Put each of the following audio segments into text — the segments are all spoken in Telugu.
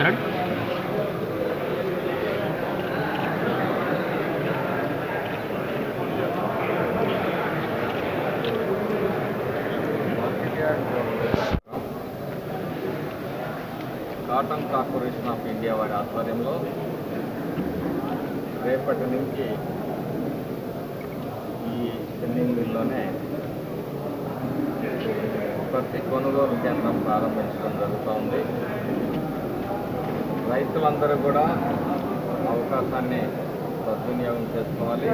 మాట్లాడు కాటన్ కార్పొరేషన్ ఆఫ్ ఇండియా వారి ఆధ్వర్యంలో రేపటి నుంచి ఈ స్పిన్నింగ్ మిల్లోనే ప్రతి కొనుగోలు కేంద్రం ప్రారంభించడం జరుగుతోంది. రైతులందరూ కూడా అవకాశాన్ని సద్వినియోగం చేసుకోవాలి.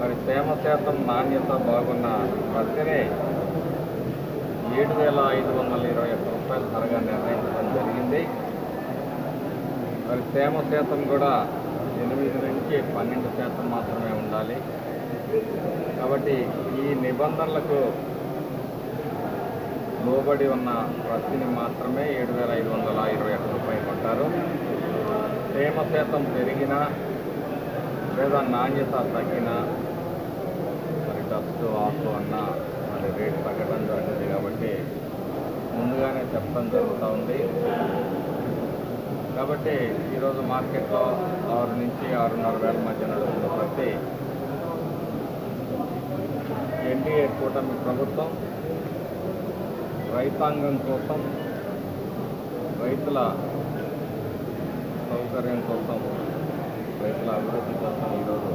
మరి తేమ శాతం నాణ్యత బాగున్న ప్రతినే ఏడు వేల ఐదు వందల ఇరవై ఒక్క రూపాయల ధరగా నిర్ణయించడం జరిగింది. మరి తేమ శాతం కూడా ఎనిమిది నుంచి పన్నెండు శాతం మాత్రమే ఉండాలి. కాబట్టి ఈ నిబంధనలకు లోబడి ఉన్న ప్రతిని మాత్రమే ఏడు వేల ఐదు వందల ఇరవై ఒక్క రూపాయలు కొట్టారు తేమ శాతం పెరిగినా లేదా నాణ్యత తగ్గినా మరి డస్ట్ ఆకు అన్న మరి రేటు తగ్గడం జరుగుతుంది కాబట్టి ముందుగానే చెప్పడం జరుగుతూ ఉంది. కాబట్టి ఈరోజు మార్కెట్లో ఆరు నుంచి ఆరున్నర వేల మధ్య నడుస్తున్న ప్రతి ఎన్డీఏ కూటమి ప్రభుత్వం రైతాంగం కోసం రైతుల సౌకర్యం కోసం రైతుల అభివృద్ధి కోసం ఈరోజు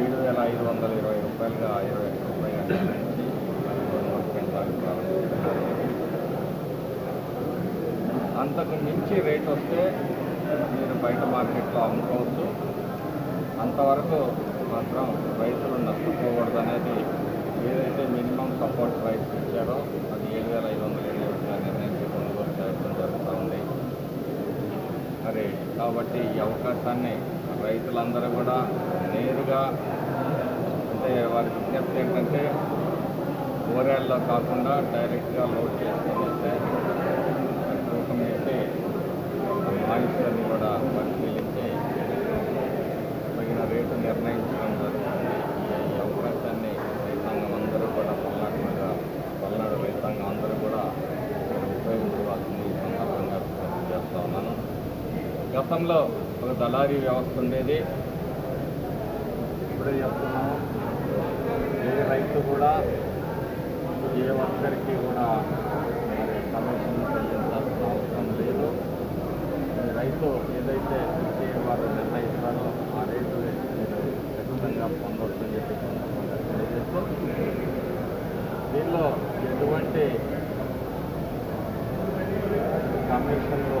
ఏడు వేల ఐదు వందల ఇరవై రూపాయలుగా ఇరవై ఐదు రూపాయలు నిర్ణయించి కొనుగోలు ప్రారంభిస్తున్నారు అంతకు మించి రేట్ వస్తే మీరు బయట మార్కెట్లో అమ్ముకోవచ్చు. అంతవరకు మాత్రం రైతులు నష్టపోకూడదు అనేది ఏదైతే మినిమం సపోర్ట్ ప్రైస్ ఇచ్చారో అది ఏడు వేల ఐదు వందల ఇరవై రూపాయలు నిర్ణయించి కొనుగోలు చేయడం జరుగుతూ ఉంది. మరి కాబట్టి ఈ అవకాశాన్ని రైతులందరూ కూడా నేరుగా అంటే వారి విజ్ఞప్తి ఏంటంటే ఓరేళ్ళలో కాకుండా డైరెక్ట్గా లోడ్ చేసుకుని తూకం వేసి ఆయుష్యాన్ని కూడా పరిశీలించి తగిన రేటు నిర్ణయించడం జరుగుతుంది ఈ అవకాశాన్ని రైతాంగం అందరూ కూడా పల్నాడు మీద పల్నాడు రైతాంగం అందరూ కూడా మీరు ఉపయోగించుకోవాల్సింది ఈ సందర్భంగా విజ్ఞప్తి చేస్తా ఉన్నాను గతంలో ఒక దళారీ వ్యవస్థ ఉండేది. ఇప్పుడే చెప్తున్నాము ఏ రైతు కూడా ఏ ఒక్కరికి కూడా మరి కమిషన్ చెల్లించాల్సిన అవసరం లేదు. రైతు ఏదైతే ఇచ్చే వారు నిర్ణయిస్తారో ఆ రేటు ఖచ్చితంగా పొందవచ్చు అని చెప్పి తెలియజేస్తూ దీనిలో ఎటువంటి కమిషన్లు